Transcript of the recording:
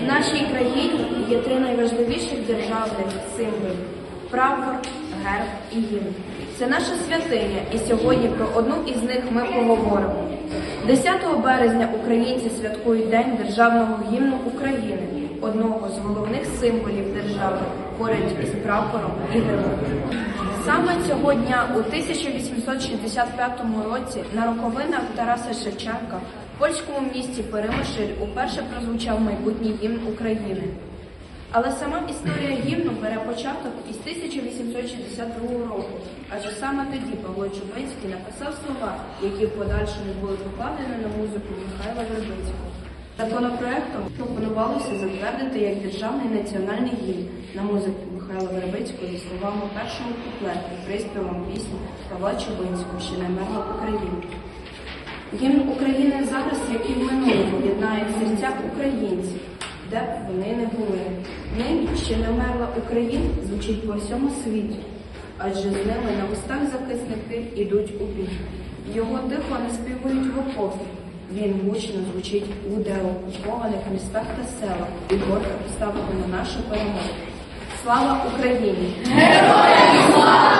В нашій країні є три найважливіших державних символів прапор, герб і гімн. Це наша святиня, і сьогодні про одну із них ми поговоримо. 10 березня українці святкують День державного гімну України, одного з головних символів держави, поряд із прапором і гербом. Саме цього дня у 1865 році на роковинах Тараса Шевченка польському місті Перемишль уперше прозвучав майбутній гімн України. Але сама історія гімну бере початок із 1862 року, адже саме тоді Павло Чубинський написав слова, які в подальшому були покладені на музику Михайла Вербицького. Законопроектом пропонувалося затвердити як державний національний гімн на музику Михайла Вербицького зі словами першого куплету приспівом пісні Павла Чубинського «Ще не мерла Україна». Гімн України зараз, як і в минулому, єднає серця українців, де б вони не були. Нині ще не вмерла Україна звучить по всьому світі, адже з ними на устах захисники ідуть у бій. Його тихо не співають в окопі. Він гучно звучить у деокупованих містах та селах і гордо поставлено на нашу перемогу. Слава Україні! Героям слава!